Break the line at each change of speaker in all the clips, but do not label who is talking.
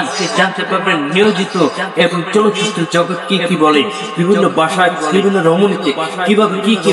আজকে জানতে পারবেন নিয়োজিত এবং চলচ্চিত্র জগৎ কি কি বলে বিভিন্ন ভাষায় বিভিন্ন রমণীতে কীভাবে কি কি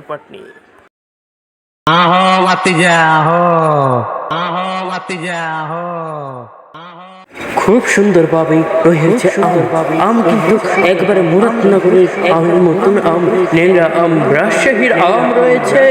খানের পাট নিয়ে
আহো বাতিজা আহো। আহো বাতিজা আহো।
খুব সুন্দর ভাবে রয়েছে আম। আম কিন্তু একবারে মুরাদনগরের আমের মতন আম নেংরা আম রাজশাহীর আম রয়েছে।